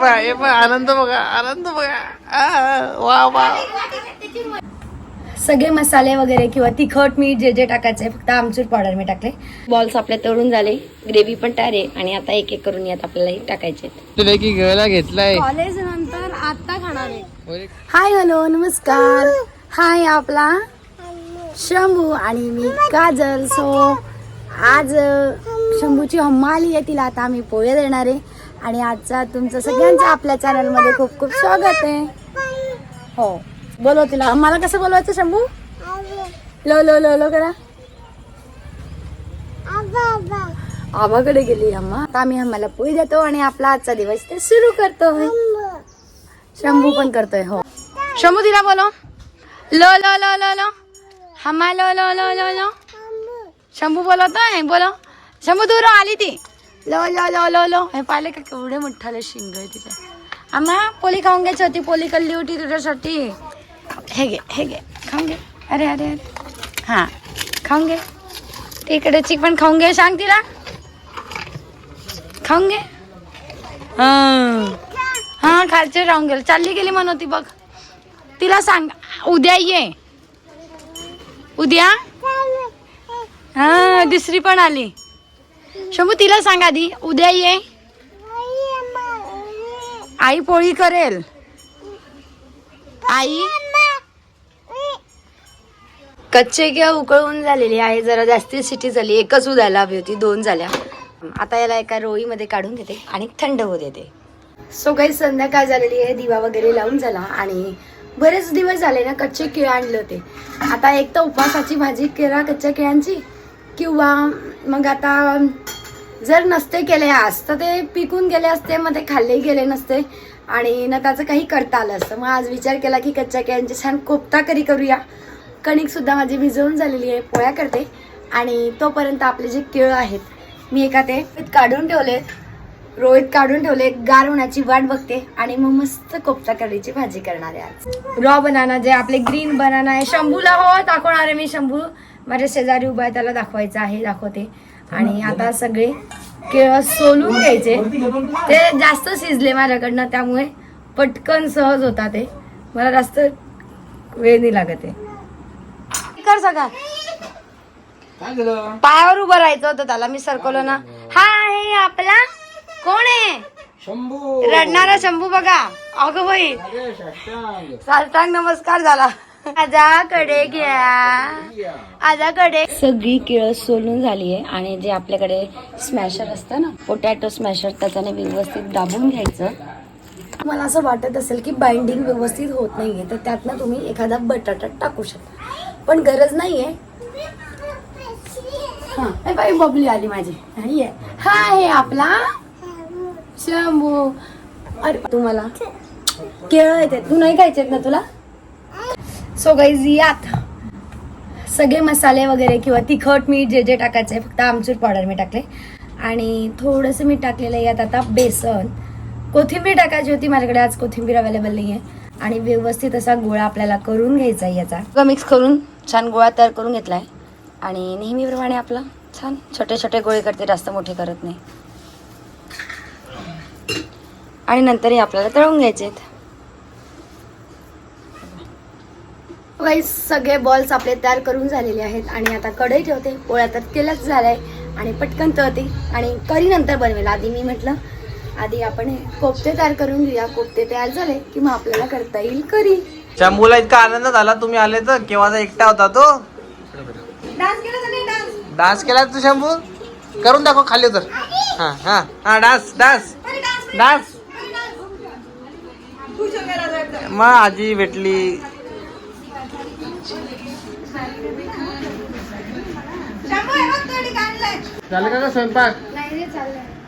बा हे बा आनंद बघा आनंद बघा. आ, वा वा. सगळे मसाले वगैरे किंवा तिखट मीठ जे जे टाकायचे फक्त आमचूर पावडर मी टाकले. बॉल्स आपले तळून झाले ग्रेव्ही पण तयार आहे आणि आता एक एक करून यात आपल्याला हे टाकायचे तुला की घ्यायला घेतलाय. कॉलेज नंतर आता खाणार आहे. हाय. हॅलो नमस्कार. हाय आपला शंभू आणि मी काजल. सो आज शंभूची हम्मा आली आहे तिला आता आम्ही पोहे देणार आहे. आणि आजचा तुमचं सगळ्यांचं आपल्या चॅनलमध्ये खूप खूप स्वागत आहे. हो. बोलव तिला. मला कसं बोलवायचं शंभू? लो लो लो लो करा. आबाकडे गेली अम्मा. आता आम्ही आम्हाला पोळी देतो आणि आपला आजचा दिवस ते सुरू करतो शंभू पण करतोय हो. शंभू तिला बोलो लो लो लो लो लो. हम्मा लो लो लो लो लो. शंभू बोलवतोय? बोलो शंभू दूर आली ती. लो लो लो लो लो. हे पाहिले का केवढे मोठाले शिंग आहे तिथे? आम्हा पोली खाऊन घ्यायची होती पोली कल्ली होती तुझ्यासाठी. हे घे हे घे खाऊन घे. अरे अरे अरे. हां खाऊन घे. तिकडे पण खाऊन घे सांग तिला. खाऊन घे. हां. हां खालचे राहून गेलं. चालली गेली म्हणून होती बघ. तिला सांग उद्या ये. उद्या? हां दुसरी पण आली. शंभू तिला सांग आधी. उद्या ये. आई पोळी करेल. आई? कच्चे किंवा उकळून झालेली आहे. जरा जास्ती सिटी झाली. एकच उदायला हवी होती दोन झाल्या. आता याला एका रोईमध्ये काढून घेते आणि थंड होऊ देते. सो काही संध्याकाळ झालेली आहे. दिवा वगैरे लावून झाला आणि बरेच दिवस झाले ना कच्चे केळ आणले होते. आता एक तर उपवासाची भाजी केळा कच्च्या केळांची किंवा मग आता जर नसते केले आज तर ते पिकून गेले असते मग ते खाल्ले गेले नसते आणि ना त्याचं काही करता आलं असतं. मग आज विचार केला की कच्च्या केळ्यांचे छान कोफ्ता करी करूया. कणिकसुद्धा माझी भिजवून झालेली आहे पोळ्या करते. आणि तोपर्यंत आपले जे केळं आहेत मी एका ते काढून ठेवले. रोहित काढून ठेवले गार होण्याची वाट बघते आणि मग मस्त कोफ्ता कढीची भाजी करणार आहे आज. रॉ बनाना जे आपले ग्रीन बनाना आहे शंभूला हो दाखवणार आहे मी शंभू. माझ्या शेजारी उभा आहे त्याला दाखवायचं आहे दाखवते. आणि आता सगळे केळ सोलून घ्यायचे. ते जास्त शिजले माझ्याकडनं त्यामुळे पटकन सहज होता ते. मला जास्त वेळ नाही लागत आहे कर सगळा. पायावर उभं राहायचं होतं त्याला मी सरकवलं ना. हा आहे आपला. कोण आहे? शंभू. रडणारा शंभू बघा. अगं बाई. साष्टांग नमस्कार झाला. आजाकडे घ्या. आजाकडे सगळी केळं सोलून झाली आहे आणि जे आपल्याकडे स्मॅशर असतं ना पोटॅटो स्मॅशर त्याच्याने व्यवस्थित दाबून घ्यायचं. मला असं वाटत असेल की बाइंडिंग व्यवस्थित होत नाहीये तर त्यातनं तुम्ही एखादा बटाटा टाकू शकता. पण गरज नाहीये. हा बाई बबली आली माझी. नाही आहे हा आहे आपला शंभू. अरे तुम्हाला? केळं येते तू नाही खायचे ना तुला? सो गाईज यात सगळे मसाले वगैरे किंवा तिखट मीठ जे जे टाकायचं आहे फक्त आमचूर पावडर मी टाकले. आणि थोडंसं मीठ टाकलेलं आहे यात आता बेसन. कोथिंबीर टाकायची होती माझ्याकडे आज कोथिंबीर अवेलेबल नाही आहे आणि व्यवस्थित असा गोळा आपल्याला करून घ्यायचा आहे याचा. मिक्स करून छान गोळा तयार करून घेतला आहे आणि नेहमीप्रमाणे आपला छान छोटे छोटे गोळे करते जास्त मोठे करत नाही. आणि नंतर हे आपल्याला तळून घ्यायचे आहेत. वाईस सगळे बॉल्स आपले तयार करून झालेले आहेत. आणि आता कढई ठेवते. पोळ्या तर केल्याच झालाय. आणि पटकन तळते. आणि करी नंतर बनवेल. आधी मी म्हटलं आधी आपण हे कोफ्ते तयार करून घेऊया. कोफ्ते तयार झाले की मग आपल्याला करता येईल करी. शंभूला इतका आनंद झाला. तुम्ही आले तर केव्हाचा एकटा होता तो? डान्स केला तू शंभू? करून दाखव खाली हा हा. हा डान्स डान्स डान्स मग आजी भेटली. झालं का स्वयंपाक?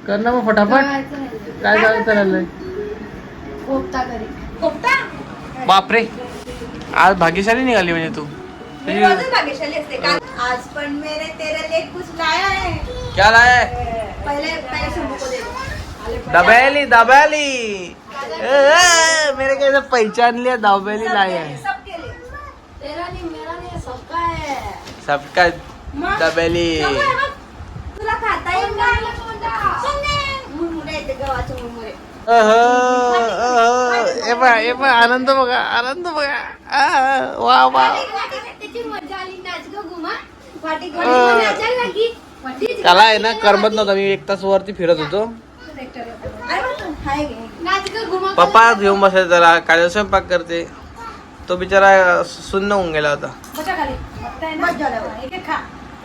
कर ना मग फटाफट. काय झालं चाललंय बापरे. आज भाग्यशाली निघाली म्हणजे तू. आज पण मेरे तेरे लिए कुछ लाया है. क्या लाया पहले पहले शंभू को दे. दो दबैली दबैली. ए, ए, मेरे कैसे पहचान लिया दबैली लाया है। सबके लिए. तेरा नाही मेरा नाही सबका है. सबका दबैली तुला खाता येईल का मुरमुरे गव्हाचे. हे हे आनंद बघा आनंद बघा आह, वा वा त्याची मजा आली नाच ग घुमा वाटी अं. नाचायला लागी. त्याला आहे ना करमत नव्हता मी एक तास वरती फिरत होतो हाय गे. नाच ग घुमा पप्पा घेऊन बसायचे जरा काय स्वयंपाक करते तो बिचारा सुन्न होऊन गेला होता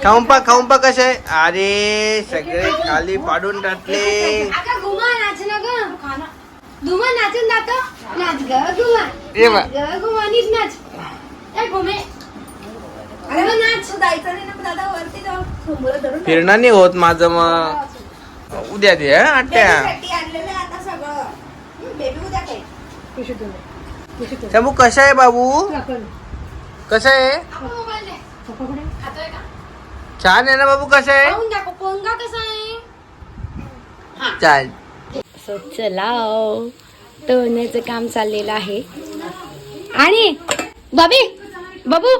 खाऊन पा खाऊन पा कसे? अरे सगळे खाली पाडून टाकले. फिरणं नाही होत माझं मग. उद्या ते हं, आट्या आणलेलं आहे बाबू कसा आहे मोबाईल दे. खातोय का छान आहे ना बाबू कसा आहे? खाऊन दाखव पोंगा कसा आहे? चाल. सो चला तळण्याचं काम चाललेलं आहे. आणि बाबी बाबू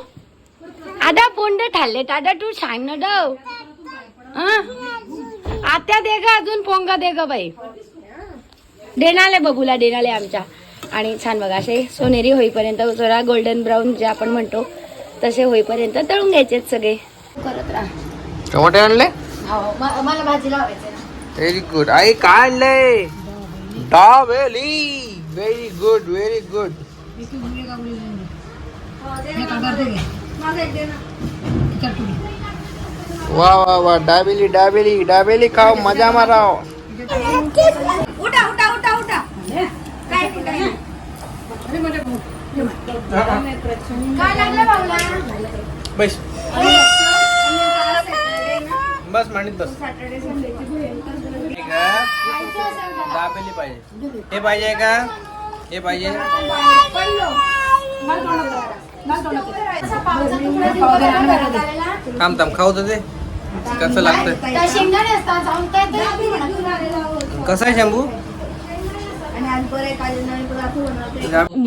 आदा पोंड ठाल्ले टाटा तू सांग ना डव. आत्या दे ग अजून पोंगा दे ग बाई. देणाले बबूला देणाले आमच्या. आणि छान बघा असे सोनेरी होईपर्यंत जरा गोल्डन ब्राऊन जे आपण म्हणतो तसे होईपर्यंत तळून घ्यायचे सगळे. करत राहा. टमाटे आणले? हो, म- मला भाजी लावायचं ना. व्हेरी गुड आई काय आणलंय? डावेली व्हेरी गुड व्हेरी गुड माझं एक दे ना. वा वा वा. डाबेली डाबेली डाबेली खाओ मजा माराओ. उठा उठा उठा उठा. काय कुठे काय लागलं भाऊला बस. बस मांडीत बस. दाबेली पाहिजे. हे पाहिजे का? हे पाहिजे. थांब थांब खाऊ तर ते कसं लागतं कसं आहे शंभू?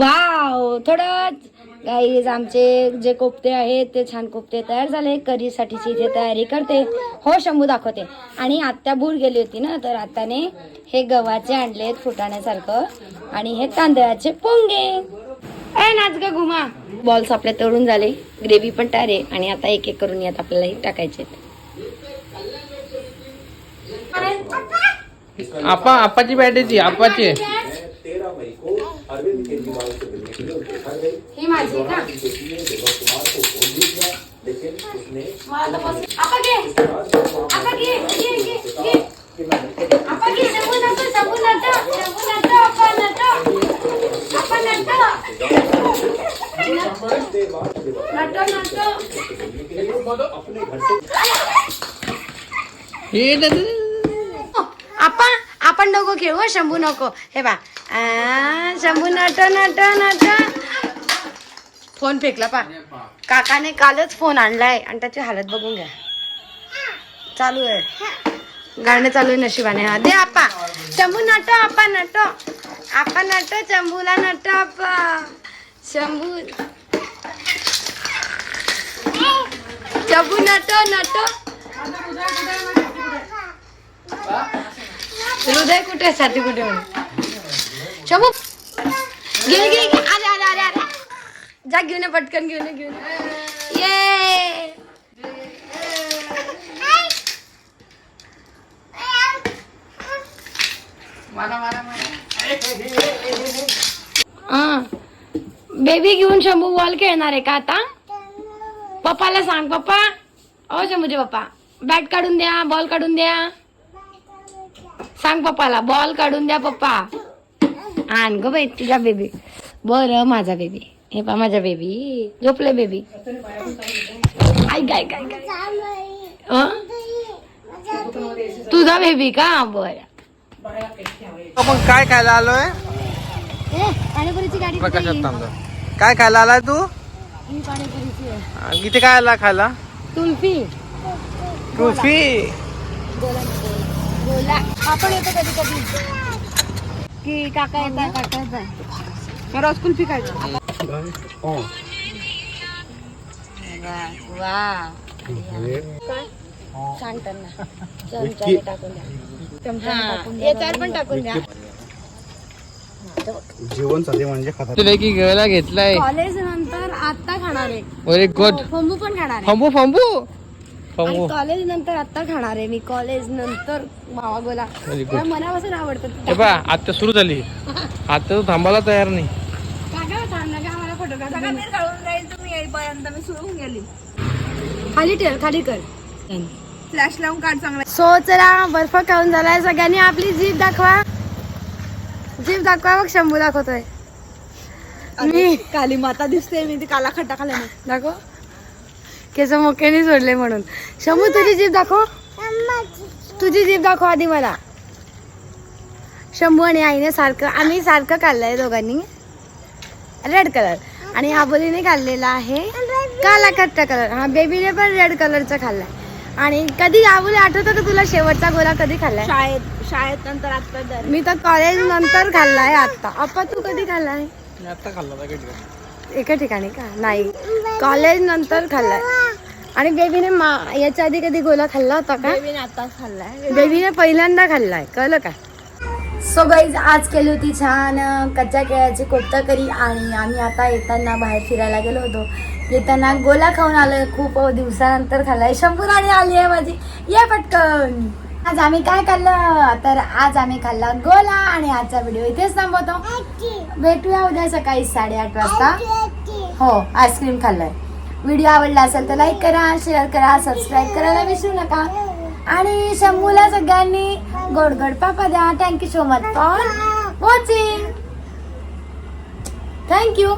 वाव थोडं गाईज आमचे जे कोफ्ते आहेत ते छान कोफ्ते तयार झाले. करीसाठीची इथे तयारी करते. हो शंभू दाखवते. आणि आत्या बूर गेली होती ना तर आत्याने हे गव्हाचे आणलेत फुटाण्यासारखं. आणि हे तांदळाचे पोंगे. ए नाच ग घुमा. बॉल्स आपले तळून झाले. ग्रेव्ही पण तयार आहे. आणि आता एक एक करून यात आपल्याला हे टाकायचे आपा आपाची बॅटेची आपाची ही माझी का? आपा घे. आपा घे घे घे घे. आपा घे. शंभू नको शंभू नटो शंभू नटो आपा नटो आपा नटो नटो नटो हे द- द- आपा आपण नको खेळू शंभू नको. हे बा. आ, शंभू नटो नटो नटो. फोन फेकला पा. काकाने कालच फोन आणलाय. आणि त्याची हालत बघून घ्या. चालू आहे. गाणं चालू आहे नशिबाने. हा दे आपा. शंभू नटो आपा नटो. आपा नटो शंभूला नटो आपा. शंभू. शंभू नटो नटो. हृदय कुठे साठी कुठे शंभू घे घे घे. अरे अरे अरे अरे जा घेऊन पटकन घेऊन घेऊन ये. ये बेबी घेऊन शंभू बॉल खेळणार आहे का आता पप्पाला सांग पप्पा। ओ शंभूचे पप्पा। बॅट काढून द्या बॉल काढून द्या। सांग पप्पाला बॉल काढून द्या पप्पा। आण ग बाई तुझ्या बेबी बर माझा बेबी हे पा माझा बेबी झोपले बेबी आई काय काय काय तुझा बेबी का? बर. आपण काय खायला आलोय? प्रकाशात थांबलो काय खायला आलाय तू? इथे काय आला खायला तुल्फी. बोला आपण येतो कधी कधी की काका येतात काका येतात रोज कुल्फी खायचं वा. सांग त्यांना चमच्याने टाकून द्या. हा, याच्यावर पण टाकून द्या. जेवणसाठी म्हणजे खातात. की गळा घेतलाय. कॉलेज नंतर आता खाणार आहे. Very good. फंबू पण खाणार आहे. फंबू फंबू? आणि कॉलेज नंतर आता खाणार आहे मी. कॉलेज नंतर मावा गोला. Very good. मला मनापासून आवडतं. हे पा आता सुरू झाली. आता तू थांबायला तयार नाही. काका थांब ना का मला फोटो मी कळून जाईल तुम्ही येईपर्यंत. मी सुरून गेली. खाली ठेव खाली कर. फ्लॅश लावून काढ चांगला. सो चला बर्फ खाऊन झालाय सगळ्यांनी. आपली जीभ दाखवा. जीभ दाखवा बघ शंभू दाखवतोय. मी काली माता दिसते मी ती काला खड्डा खाल्ला दाखव. केस मोक्याने सोडले म्हणून. शंभू तुझी जीभ दाखव. तुझी जीभ दाखव आधी मला. शंभू आणि आईने सारखं आम्ही सारखं काढलंय दोघांनी. रेड कलर आणि आबोलीने खाल्लेला आहे काला कट्टा कलर हा बेबीने पण रेड कलरचा खाल्लाय. आणि कधी आबोली आठवतं का तुला शेवटचा गोला कधी खाल्लाय? शाळेत शाळेत नंतर आता मी तर कॉलेज नंतर खाल्लाय आता अप्पा तू कधी खाल्लाय? आता खाल्ला? एका ठिकाणी का? नाही. कॉलेज नंतर खाल्लाय. आणि बेबीने मा याच्या आधी कधी गोला खाल्ला होता का? बेबीने आताच खाल्लाय. बेबीने पहिल्यांदा खाल्लाय. कळलं का? सो गाईज आज केली होती छान कच्च्या केळ्याची कोफ्ता करी आणि आम्ही आता येताना बाहेर फिरायला गेलो होतो. येताना गोला खाऊन आलोय. खूप दिवसानंतर खाल्लाय. शंभूर आणि आली आहे माझी. ये पटकन. आज आम्ही काय खाल्लं? तर आज आम्ही खाल्ला गोला आणि आजचा व्हिडिओ इथेच थांबवतो. भेटूया उद्या सकाळी साडेआठ वाजता. हो आईस्क्रीम खाल्लाय. व्हिडिओ आवडला असेल तर लाईक करा शेअर करा सबस्क्राईब करायला विसरू नका. आणि शंभूला सगळ्यांनी गोड गोड पापा द्या. Thank you so much for watching thank you